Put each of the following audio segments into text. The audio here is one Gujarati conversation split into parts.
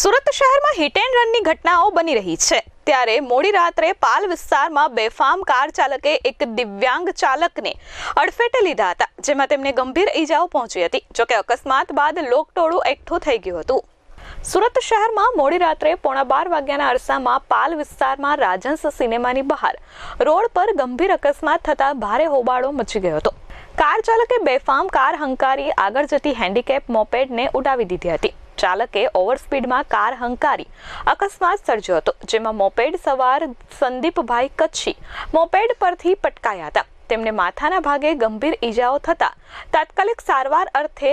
સુરત શહેરમાં હિટ એન્ડ રનની ઘટનાઓ બની રહી છે. ત્યારે મોડી રાત્રે પાલ વિસ્તારમાં બેફામ કાર ચાલકે એક દિવ્યાંગ ચાલકને અડફેટે લીધા હતા, જેમાં તેમને ગંભીર ઈજાઓ પહોંચી હતી જોકે અકસ્માત બાદ લોકટોળું એકઠું થઈ ગયું હતું. સુરત શહેરમાં મોડી રાત્રે પોણા બાર વાગ્યાના અરસામાં પાલ વિસ્તારમાં રાજહંસ સિનેમાની બહાર, રોડ પર ગંભીર અકસ્માત થતા ભારે હોબાળો મચી ગયો હતો. કાર ચાલકે બેફામ કાર હંકારી આગળ જતી હેન્ડીકેપ મોપેડને ઉડાવી દીધી હતી. ચાલકે ઓવરસ્પીડમાં કાર હંકારી. અકસ્માત સર્જ્યો હતો, જેમાં મોપેડ સવાર સંદીપભાઈ કચ્છી મોપેડ પરથી પટકાયા હતા. તેમને માથાના ભાગે ગંભીર ઈજાઓ થતા તાત્કાલિક સારવાર અર્થે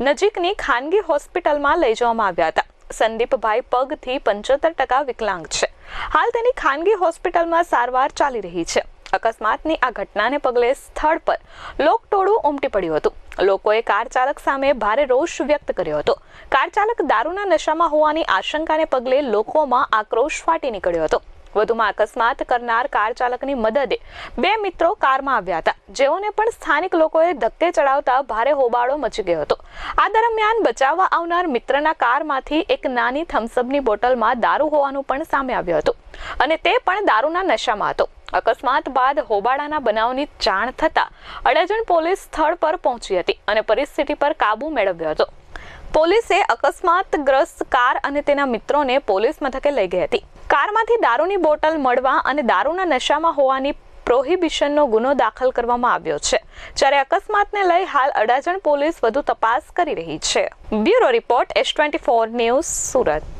નજીકની ખાનગી હોસ્પિટલમાં લઈ જવામાં આવ્યા હતા. સંદીપભાઈ પગથી પંચોતેર ટકા વિકલાંગ છે. હાલ તેની ખાનગી હોસ્પિટલમાં સારવાર ચાલી રહી છે. અકસ્માતની આ ઘટનાને પગલે સ્થળ પર લોકટોળું ઉમટી પડ્યું હતું. લોકોએ કાર ચાલક સામે ભારે રોષ વ્યક્ત કર્યો હતો. કાર ચાલક દારૂના નશામાં હોવાની આશંકાને પગલે લોકોમાં આક્રોશ ફાટી નીકળ્યો હતો. વધુમાં અકસ્માત કરનાર કાર ચાલકની મદદે બે મિત્રો કારમાં આવ્યા હતા. જેઓને પણ સ્થાનિક લોકોએ ધક્કે ચડાવતા ભારે હોબાળો મચી ગયો હતો. આ દરમિયાન બચાવવા આવનાર મિત્રના કારમાંથી એક નાની થમ્સઅપની બોટલમાં દારૂ હોવાનું પણ સામે આવ્યું હતું અને તે પણ દારૂના નશામાં હતો. અકસ્માત બાદ હોબાળાના બનાવની જાણ થતાં અડાજણ પોલીસ સ્થળ પર પહોંચી હતી અને પરિસ્થિતિ પર કાબુ મેળવ્યો હતો. પોલીસે અકસ્માતગ્રસ્ત કાર અને તેના મિત્રોને પોલીસ મથકે લઈ ગઈ હતી. કારમાંથી દારૂની બોટલ મળવા અને દારૂના નશામાં હોવાની પ્રોહિબિશનનો ગુનો દાખલ કરવામાં આવ્યો છે. જ્યારે અકસ્માતને લઈ હાલ અડાજણ પોલીસ વધુ તપાસ કરી રહી છે. Bureau report S twenty four news Surat.